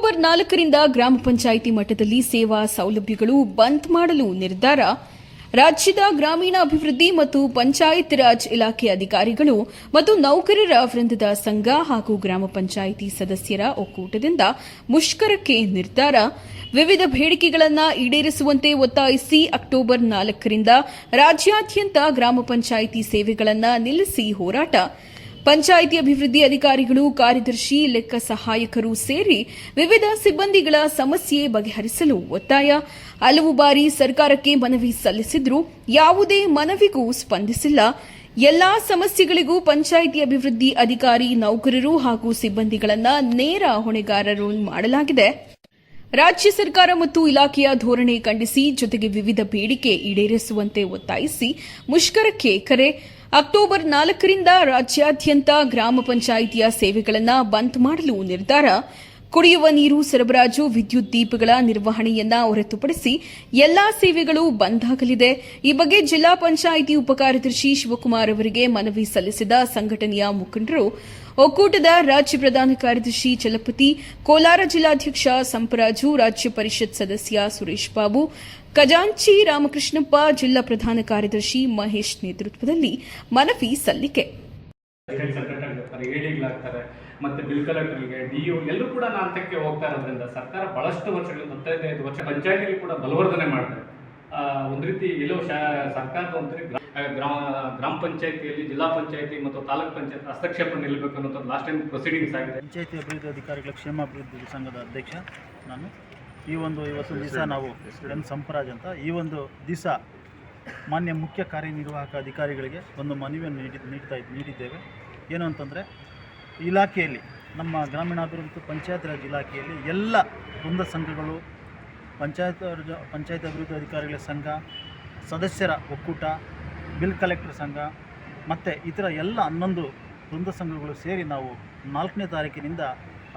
ನಾಲ್ಕರಿಂದ ಗ್ರಾಮ ಪಂಚಾಯಿತಿ ಮಟ್ಟದಲ್ಲಿ ಸೇವಾ ಸೌಲಭ್ಯಗಳು ಬಂದ್ ಮಾಡಲು ನಿರ್ಧಾರ. ರಾಜ್ಯದ ಗ್ರಾಮೀಣ ಅಭಿವೃದ್ಧಿ ಮತ್ತು ಪಂಚಾಯತ್ ರಾಜ್ ಇಲಾಖೆ ಅಧಿಕಾರಿಗಳು ಮತ್ತು ನೌಕರರ ವೃಂದದ ಸಂಘ ಹಾಗೂ ಗ್ರಾಮ ಪಂಚಾಯಿತಿ ಸದಸ್ಯರ ಒಕ್ಕೂಟದಿಂದ ಮುಷ್ಕರಕ್ಕೆ ನಿರ್ಧಾರ. ವಿವಿಧ ಬೇಡಿಕೆಗಳನ್ನು ಈಡೇರಿಸುವಂತೆ ಒತ್ತಾಯಿಸಿ ಅಕ್ಟೋಬರ್ ನಾಲ್ಕರಿಂದ ರಾಜ್ಯಾದ್ಯಂತ ಗ್ರಾಮ ಪಂಚಾಯಿತಿ ಸೇವೆಗಳನ್ನು ನಿಲ್ಲಿಸಿ ಹೋರಾಟ. ಪಂಚಾಯಿತಿ ಅಭಿವೃದ್ಧಿ ಅಧಿಕಾರಿಗಳು, ಕಾರ್ಯದರ್ಶಿ, ಲೆಕ್ಕ ಸಹಾಯಕರು ಸೇರಿ ವಿವಿಧ ಸಿಬ್ಬಂದಿಗಳ ಸಮಸ್ಯೆ ಬಗೆಹರಿಸಲು ಒತ್ತಾಯ. ಹಲವು ಬಾರಿ ಸರ್ಕಾರಕ್ಕೆ ಮನವಿ ಸಲ್ಲಿಸಿದ್ರೂ ಯಾವುದೇ ಮನವಿಗೂ ಸ್ಪಂದಿಸಿಲ್ಲ. ಎಲ್ಲಾ ಸಮಸ್ಯೆಗಳಿಗೂ ಪಂಚಾಯಿತಿ ಅಭಿವೃದ್ಧಿ ಅಧಿಕಾರಿ, ನೌಕರರು ಹಾಗೂ ಸಿಬ್ಬಂದಿಗಳನ್ನ ನೇರ ಹೊಣೆಗಾರರು ಮಾಡಲಾಗಿದೆ. ರಾಜ್ಯ ಸರ್ಕಾರ ಮತ್ತು ಇಲಾಖೆಯ ಧೋರಣೆ ಖಂಡಿಸಿ ಜೊತೆಗೆ ವಿವಿಧ ಬೇಡಿಕೆ ಈಡೇರಿಸುವಂತೆ ಒತ್ತಾಯಿಸಿ ಮುಷ್ಕರಕ್ಕೆ ಕರೆ. ಅಕ್ಟೋಬರ್ ನಾಲ್ಕರಿಂದ ರಾಜ್ಯಾದ್ಯಂತ ಗ್ರಾಮ ಪಂಚಾಯಿತಿಯ ಸೇವೆಗಳನ್ನು ಬಂದ್ ಮಾಡಲು ನಿರ್ಧಾರ. ಕುಡಿಯುವ ನೀರು ಸರಬರಾಜು, ವಿದ್ಯುತ್ ದೀಪಗಳ ನಿರ್ವಹಣೆಯನ್ನ ಹೊರತುಪಡಿಸಿ ಎಲ್ಲಾ ಸೇವೆಗಳು ಬಂದ್ ಆಗಲಿದೆ ಈ ಬಗ್ಗೆ ಜಿಲ್ಲಾ ಪಂಚಾಯಿತಿ ಉಪಕಾರ್ಯದರ್ಶಿ ಶಿವಕುಮಾರ್ ಅವರಿಗೆ ಮನವಿ ಸಲ್ಲಿಸಿದ ಸಂಘಟನೆಯ ಮುಖಂಡರು ಒಕ್ಕೂಟದ ರಾಜ್ಯ ಪ್ರಧಾನ ಕಾರ್ಯದರ್ಶಿ ಚಲಪತಿ, ಕೋಲಾರ ಜಿಲ್ಲಾಧ್ಯಕ್ಷ ಸಂಪರಾಜು, ರಾಜ್ಯ ಪರಿಷತ್ ಸದಸ್ಯ ಸುರೇಶ್ ಬಾಬು, ಖಜಾಂಚಿ ರಾಮಕೃಷ್ಣಪ್ಪ, ಜಿಲ್ಲಾ ಪ್ರಧಾನ ಕಾರ್ಯದರ್ಶಿ ಮಹೇಶ್ ನೇತೃತ್ವದಲ್ಲಿ ಮನವಿ ಸಲ್ಲಿಕೆ. ಮತ್ತೆ ಬಿಲ್ ಕಲೆಕ್ಟರ್ಗೆ ಡಿ ಯು ಎಲ್ಲರೂ ಕೂಡ ನಾಂತಕ್ಕೆ ಹೋಗ್ತಾ ಇರೋದ್ರಿಂದ ಸರ್ಕಾರ ಬಹಳಷ್ಟು ವರ್ಷಗಳು ಹತ್ತೈದೈದು ವರ್ಷ ಪಂಚಾಯತಿಗೆ ಕೂಡ ಬಲವರ್ಧನೆ ಮಾಡ್ತಾರೆ ಒಂದು ರೀತಿ ಎಲ್ಲೋ ಸರ್ಕಾರದ ಒಂದು ರೀತಿ ಗ್ರಾ- ಗ್ರಾಮ ಗ್ರಾಮ ಪಂಚಾಯತಿಯಲ್ಲಿ ಜಿಲ್ಲಾ ಪಂಚಾಯತಿ ಮತ್ತು ತಾಲೂಕ್ ಪಂಚಾಯತ್ ಹಸ್ತಕ್ಷೇಪ ನಿಲ್ಲಬೇಕು ಅನ್ನೋದು ಲಾಸ್ಟ್ ಟೈಮ್ ಪ್ರೊಸೀಡಿಂಗ್ಸ್ ಆಗಿದೆ. ಪಂಚಾಯತಿ ಅಭಿವೃದ್ಧಿ ಅಧಿಕಾರಿಗಳ ಕ್ಷೇಮಾಭಿವೃದ್ಧಿ ಸಂಘದ ಅಧ್ಯಕ್ಷ ನಾನು. ಈ ಒಂದು ಇವತ್ತು ದಿವಸ ನಾವು ಎನ್ ಸಂಪರಾಜ್ ಅಂತ, ಈ ಒಂದು ದಿವಸ ಮಾನ್ಯ ಮುಖ್ಯ ಕಾರ್ಯನಿರ್ವಾಹಕ ಅಧಿಕಾರಿಗಳಿಗೆ ಒಂದು ಮನವಿಯನ್ನು ನೀಡಿ, ನೀಡ್ತಾ ನೀಡಿದ್ದೇವೆ. ಏನು ಅಂತಂದರೆ, ಇಲಾಖೆಯಲ್ಲಿ, ನಮ್ಮ ಗ್ರಾಮೀಣಾಭಿವೃದ್ಧಿ ಪಂಚಾಯತ್ ರಾಜ್ ಇಲಾಖೆಯಲ್ಲಿ ಎಲ್ಲ ವೃಂದ ಸಂಘಗಳು ಪಂಚಾಯತ್ ಪಂಚಾಯತ್ ಅಭಿವೃದ್ಧಿ ಅಧಿಕಾರಿಗಳ ಸಂಘ, ಸದಸ್ಯರ ಒಕ್ಕೂಟ ಬಿಲ್ ಕಲೆಕ್ಟರ್ ಸಂಘ, ಮತ್ತು ಇತರ ಎಲ್ಲ ಹನ್ನೊಂದು ವೃಂದ ಸಂಘಗಳು ಸೇರಿ ನಾವು ನಾಲ್ಕನೇ ತಾರೀಕಿನಿಂದ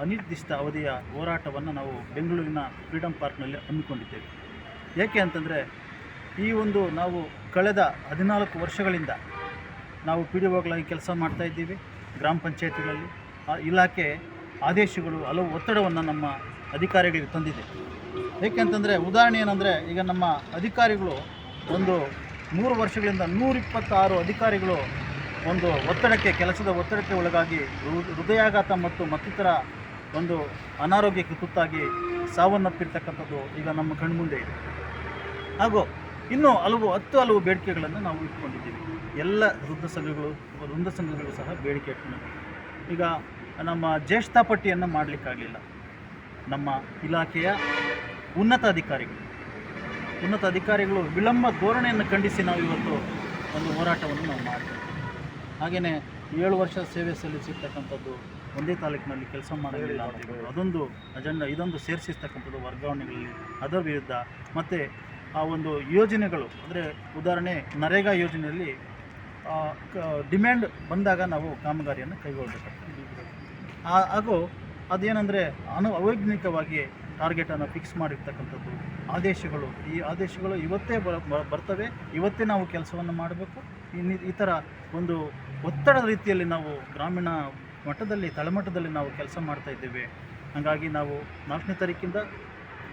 ಅನಿರ್ದಿಷ್ಟ ಅವಧಿಯ ಹೋರಾಟವನ್ನು ನಾವು ಬೆಂಗಳೂರಿನ ಫ್ರೀಡಮ್ ಪಾರ್ಕ್ನಲ್ಲಿ ಹಮ್ಮಿಕೊಂಡಿದ್ದೇವೆ. ಏಕೆ ಅಂತಂದರೆ, ಈ ಒಂದು ನಾವು ಕಳೆದ ಹದಿನಾಲ್ಕು ವರ್ಷಗಳಿಂದ ನಾವು ಪಿ ಡಿ ಒಗಳಾಗಿ ಕೆಲಸ ಮಾಡ್ತಾಯಿದ್ದೀವಿ ಗ್ರಾಮ ಪಂಚಾಯತಿಗಳಲ್ಲಿ. ಆ ಇಲಾಖೆ ಆದೇಶಗಳು ಹಲವು ಒತ್ತಡವನ್ನು ನಮ್ಮ ಅಧಿಕಾರಿಗಳಿಗೆ ತಂದಿದೆ. ಏಕೆಂತಂದರೆ ಉದಾಹರಣೆ ಏನಂದರೆ ಈಗ ನಮ್ಮ ಅಧಿಕಾರಿಗಳು ಒಂದು ಮೂರು ವರ್ಷಗಳಿಂದ ನೂರಿಪ್ಪತ್ತಾರು ಅಧಿಕಾರಿಗಳು ಒಂದು ಒತ್ತಡಕ್ಕೆ, ಕೆಲಸದ ಒತ್ತಡಕ್ಕೆ ಒಳಗಾಗಿ ಹೃದಯಾಘಾತ ಮತ್ತು ಮತ್ತಿತರ ಒಂದು ಅನಾರೋಗ್ಯಕ್ಕೆ ತುತ್ತಾಗಿ ಸಾವನ್ನಪ್ಪಿರ್ತಕ್ಕಂಥದ್ದು ಈಗ ನಮ್ಮ ಕಣ್ಮುಂದೆ ಇದೆ. ಹಾಗೂ ಇನ್ನೂ ಹಲವು, ಹತ್ತು ಹಲವು ಬೇಡಿಕೆಗಳನ್ನು ನಾವು ಇಟ್ಕೊಂಡಿದ್ದೀವಿ ಎಲ್ಲ ವೃದ್ಧ ಸಂಘಗಳು, ವೃಂದ ಸಂಘಗಳು ಸಹ ಬೇಡಿಕೆ ಇಟ್ಕೊಂಡಿದ್ದೀವಿ ಈಗ ನಮ್ಮ ಜ್ಯೇಷ್ಠ ಪಟ್ಟಿಯನ್ನು ಮಾಡಲಿಕ್ಕಾಗಲಿಲ್ಲ. ನಮ್ಮ ಇಲಾಖೆಯ ಉನ್ನತ ಅಧಿಕಾರಿಗಳು. ಉನ್ನತ ಅಧಿಕಾರಿಗಳು ವಿಳಂಬ ಧೋರಣೆಯನ್ನು ಖಂಡಿಸಿ ನಾವು ಇವತ್ತು ಒಂದು ಹೋರಾಟವನ್ನು ನಾವು ಮಾಡ್ತೇವೆ. ಹಾಗೆಯೇ ಏಳು ವರ್ಷ ಸೇವೆ ಸಲ್ಲಿಸಿರ್ತಕ್ಕಂಥದ್ದು ಒಂದೇ ತಾಲೂಕಿನಲ್ಲಿ ಕೆಲಸ ಮಾಡೋದಿಲ್ಲ ಅದೊಂದು ಅಜೆಂಡಾ, ಇದೊಂದು ಸೇರಿಸಿರ್ತಕ್ಕಂಥದ್ದು ವರ್ಗಾವಣೆಗಳಲ್ಲಿ ಅದರ ವಿರುದ್ಧ. ಮತ್ತು ಆ ಒಂದು ಯೋಜನೆಗಳು, ಅಂದರೆ ಉದಾಹರಣೆ ನರೇಗಾ ಯೋಜನೆಯಲ್ಲಿ ಡಿಮ್ಯಾಂಡ್ ಬಂದಾಗ ನಾವು ಕಾಮಗಾರಿಯನ್ನು ಕೈಗೊಳ್ಳಬೇಕಾಗ್ತದೆ. ಹಾಗೂ ಅದೇನೆಂದರೆ ಅನು, ಅವೈಜ್ಞಾನಿಕವಾಗಿ ಟಾರ್ಗೆಟನ್ನು ಫಿಕ್ಸ್ ಮಾಡಿರ್ತಕ್ಕಂಥದ್ದು ಆದೇಶಗಳು. ಈ ಆದೇಶಗಳು ಇವತ್ತೇ ಬರ್ತವೆ. ಇವತ್ತೇ ನಾವು ಕೆಲಸವನ್ನು ಮಾಡಬೇಕು. ಈ ಥರ ಒಂದು ಒತ್ತಡದ ರೀತಿಯಲ್ಲಿ ನಾವು ಗ್ರಾಮೀಣ ಮಟ್ಟದಲ್ಲಿ, ತಳಮಟ್ಟದಲ್ಲಿ ನಾವು ಕೆಲಸ ಮಾಡ್ತಾ ಇದ್ದೇವೆ. ಹಾಗಾಗಿ ನಾವು ನಾಲ್ಕನೇ ತಾರೀಕಿಂದ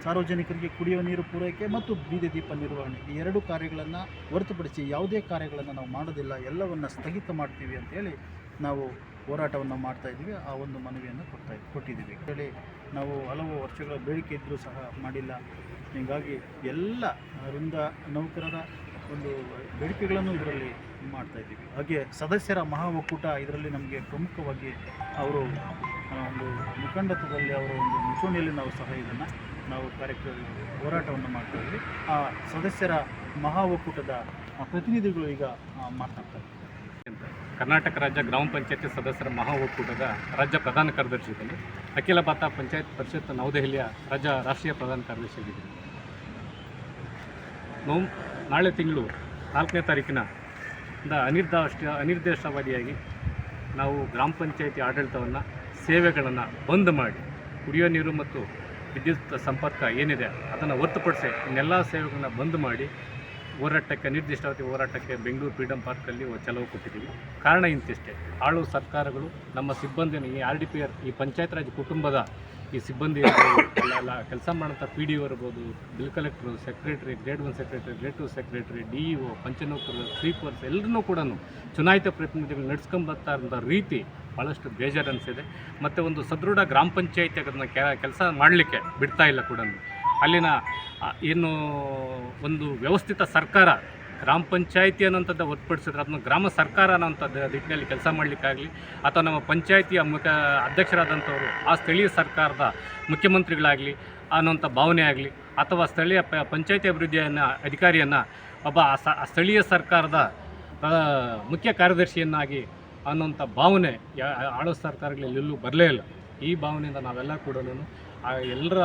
ಸಾರ್ವಜನಿಕರಿಗೆ ಕುಡಿಯುವ ನೀರು ಪೂರೈಕೆ ಮತ್ತು ಬೀದಿ ದೀಪ ನಿರ್ವಹಣೆ ಈ ಎರಡು ಕಾರ್ಯಗಳನ್ನು ಹೊರತುಪಡಿಸಿ ಯಾವುದೇ ಕಾರ್ಯಗಳನ್ನು ನಾವು ಮಾಡೋದಿಲ್ಲ. ಎಲ್ಲವನ್ನು ಸ್ಥಗಿತ ಮಾಡ್ತೀವಿ ಅಂತೇಳಿ ನಾವು ಹೋರಾಟವನ್ನು ಮಾಡ್ತಾ ಇದ್ದೀವಿ. ಆ ಒಂದು ಮನವಿಯನ್ನು ಕೊಡ್ತಾ ಕೊಟ್ಟಿದ್ದೀವಿ. ಹೇಳಿ ನಾವು ಹಲವು ವರ್ಷಗಳ ಬೇಡಿಕೆ ಇದ್ದರೂ ಸಹ ಮಾಡಿಲ್ಲ. ಹೀಗಾಗಿ ಎಲ್ಲ ವೃಂದ ನೌಕರರ ಒಂದು ಬೇಡಿಕೆಗಳನ್ನು ಇದರಲ್ಲಿ ಮಾಡ್ತಾ ಇದ್ದೀವಿ. ಹಾಗೆ ಸದಸ್ಯರ ಮಹಾ ಒಕ್ಕೂಟ ಇದರಲ್ಲಿ ನಮಗೆ ಪ್ರಮುಖವಾಗಿ ಅವರು ಒಂದು ಮುಖಂಡತ್ವದಲ್ಲಿ ಅವರ ಒಂದು ಮುಂಚೂಣಿಯಲ್ಲಿ ನಾವು ಸಹ ಇದನ್ನು ನಾವು ಕಾರ್ಯಕ್ರಮ ಹೋರಾಟವನ್ನು ಮಾಡ್ತಾ ಇದ್ವಿ ಆ ಸದಸ್ಯರ ಮಹಾ ಒಕ್ಕೂಟದ ಪ್ರತಿನಿಧಿಗಳು ಈಗ ಮಾತನಾಡ್ತಾರೆ ಕರ್ನಾಟಕ ರಾಜ್ಯ ಗ್ರಾಮ ಪಂಚಾಯತಿ ಸದಸ್ಯರ ಮಹಾ ಒಕ್ಕೂಟದ ರಾಜ್ಯ ಪ್ರಧಾನ ಕಾರ್ಯದರ್ಶಿಯಲ್ಲಿ ಅಖಿಲ ಭಾರತ ಪಂಚಾಯತ್ ಪರಿಷತ್ ನವದೆಹಲಿಯ ರಾಜ್ಯ ರಾಷ್ಟ್ರೀಯ ಪ್ರಧಾನ ಕಾರ್ಯದರ್ಶಿಯಾಗಿದ್ದೀನಿ ನೋ, ನಾಳೆ ತಿಂಗಳು ನಾಲ್ಕನೇ ತಾರೀಕಿನ ಅನಿರ್ದಿಷ್ಟ ಅನಿರ್ದಿಷ್ಟಾವಧಿಯಾಗಿ ನಾವು ಗ್ರಾಮ ಪಂಚಾಯತಿ ಆಡಳಿತವನ್ನು, ಸೇವೆಗಳನ್ನು ಬಂದ್ ಮಾಡಿ, ಕುಡಿಯೋ ನೀರು ಮತ್ತು ವಿದ್ಯುತ್ ಸಂಪರ್ಕ ಏನಿದೆ ಅದನ್ನು ಹೊರತುಪಡಿಸಿ, ಇನ್ನೆಲ್ಲ ಸೇವೆಗಳನ್ನ ಬಂದ್ ಮಾಡಿ ಹೋರಾಟಕ್ಕೆ, ನಿರ್ದಿಷ್ಟಾವಧಿ ಹೋರಾಟಕ್ಕೆ ಬೆಂಗಳೂರು ಫ್ರೀಡಮ್ ಪಾರ್ಕಲ್ಲಿ ಚಲವು ಕೊಟ್ಟಿದ್ದೀವಿ. ಕಾರಣ ಇಂತಿಷ್ಟೇ. ಆಳು ಸರ್ಕಾರಗಳು, ನಮ್ಮ ಸಿಬ್ಬಂದಿನ ಈ ಆರ್ ಡಿ ಪಿ ಆರ್ ಈ ಪಂಚಾಯತ್ ರಾಜ್ ಕುಟುಂಬದ ಈ ಸಿಬ್ಬಂದಿ ಎಲ್ಲ ಕೆಲಸ ಮಾಡೋಂಥ ಪಿ ಡಿ ಒ ಇರ್ಬೋದು, bill collector, secretary, grade one secretary, grade two secretary, D E O ಪಂಚನೌಕರು sweepers ಎಲ್ಲರೂ ಕೂಡ ಚುನಾಯಿತ ಪ್ರತಿನಿಧಿಗಳು ನಡ್ಸ್ಕೊಂಬರ್ತಾ ಇರೋಂಥ ರೀತಿ ಭಾಳಷ್ಟು ಬೇಜಾರು ಅನಿಸಿದೆ. ಮತ್ತು ಒಂದು ಸದೃಢ ಗ್ರಾಮ ಪಂಚಾಯತಿ ಅದನ್ನು ಕೆಲಸ ಮಾಡಲಿಕ್ಕೆ ಬಿಡ್ತಾ ಇಲ್ಲ ಕೂಡ ಅಲ್ಲಿನ ಏನು ಒಂದು ವ್ಯವಸ್ಥಿತ ಸರ್ಕಾರ, ಗ್ರಾಮ ಪಂಚಾಯಿತಿ ಅನ್ನೋಂಥದ್ದು ಹೊರತುಪಡಿಸಿದ್ರೆ ಅದನ್ನು ಗ್ರಾಮ ಸರ್ಕಾರ ಅನ್ನೋಂಥದ್ದು ದಿಕ್ಕಿನಲ್ಲಿ ಕೆಲಸ ಮಾಡಲಿಕ್ಕಾಗಲಿ, ಅಥವಾ ನಮ್ಮ ಪಂಚಾಯಿತಿಯ ಮುಖ ಅಧ್ಯಕ್ಷರಾದಂಥವರು, ಆ ಸ್ಥಳೀಯ ಸರ್ಕಾರದ ಮುಖ್ಯಮಂತ್ರಿಗಳಾಗಲಿ ಅನ್ನೋಂಥ ಭಾವನೆ ಆಗಲಿ, ಅಥವಾ ಸ್ಥಳೀಯ ಪ, ಪಂಚಾಯತಿ ಅಭಿವೃದ್ಧಿಯನ್ನು, ಅಧಿಕಾರಿಯನ್ನು, ಒಬ್ಬ ಸ್ಥಳೀಯ ಸರ್ಕಾರದ ಮುಖ್ಯ ಕಾರ್ಯದರ್ಶಿಯನ್ನಾಗಿ ಅನ್ನೋಂಥ ಭಾವನೆ, ಯಾ- ಆಳೋ ಸರ್ಕಾರಗಳಲ್ಲಿ ಎಲ್ಲೂ ಬರಲೇ ಇಲ್ಲ. ಈ ಭಾವನೆಯಿಂದ ನಾವೆಲ್ಲ ಕೂಡ ಆ ಎಲ್ಲರ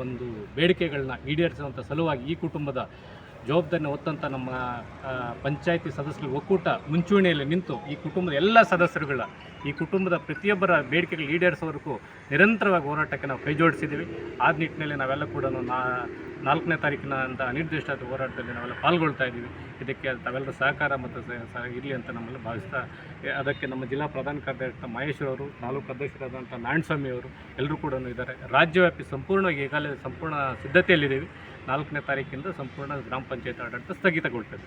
ಒಂದು ಬೇಡಿಕೆಗಳನ್ನ ಈಡೇರಿಸುವಂಥ ಸಲುವಾಗಿ ಈ ಕುಟುಂಬದ ಜವಾಬ್ದಾರಿನ ಹೊತ್ತಂಥ ನಮ್ಮ ಪಂಚಾಯಿತಿ ಸದಸ್ಯರ ಒಕ್ಕೂಟ ಮುಂಚೂಣಿಯಲ್ಲಿ ನಿಂತು ಈ ಕುಟುಂಬದ ಎಲ್ಲ ಸದಸ್ಯರುಗಳ, ಈ ಕುಟುಂಬದ ಪ್ರತಿಯೊಬ್ಬರ ಬೇಡಿಕೆಗಳು ಈಡೇರಿಸೋವರೆಗೂ ನಿರಂತರವಾಗಿ ಹೋರಾಟಕ್ಕೆ ನಾವು ಕೈ ಜೋಡಿಸಿದ್ದೀವಿ ಆ ನಿಟ್ಟಿನಲ್ಲಿ ನಾವೆಲ್ಲ ಕೂಡ ನಾ ನಾಲ್ಕನೇ ತಾರೀಕಿನ ಅಂತ ಅನಿರ್ದಿಷ್ಟ ಹೋರಾಟದಲ್ಲಿ ನಾವೆಲ್ಲ ಪಾಲ್ಗೊಳ್ತಾ ಇದ್ದೀವಿ. ಇದಕ್ಕೆ ತಾವೆಲ್ಲರ ಸಹಕಾರ ಮತ್ತು ಇರಲಿ ಅಂತ ನಮ್ಮೆಲ್ಲ ಭಾವಿಸ್ತಾ ಅದಕ್ಕೆ ನಮ್ಮ ಜಿಲ್ಲಾ ಪ್ರಧಾನ ಕಾರ್ಯದರ್ಶಿ ಮಹೇಶ್ ಅವರು, ತಾಲೂಕು ಅಧ್ಯಕ್ಷರಾದಂಥ ನಾರಾಯಣಸ್ವಾಮಿ ಅವರು ಎಲ್ಲರೂ ಕೂಡ ಇದ್ದಾರೆ. ರಾಜ್ಯವ್ಯಾಪಿ ಸಂಪೂರ್ಣವಾಗಿ ಈಗಾಗಲೇ ಸಂಪೂರ್ಣ ಸಿದ್ಧತೆಯಲ್ಲಿದ್ದೀವಿ. ನಾಲ್ಕನೇ ತಾರೀಕಿಂದ ಸಂಪೂರ್ಣ ಗ್ರಾಮ ಪಂಚಾಯತ್ ಆಡಳಿತ ಸ್ಥಗಿತಗೊಳ್ತದೆ.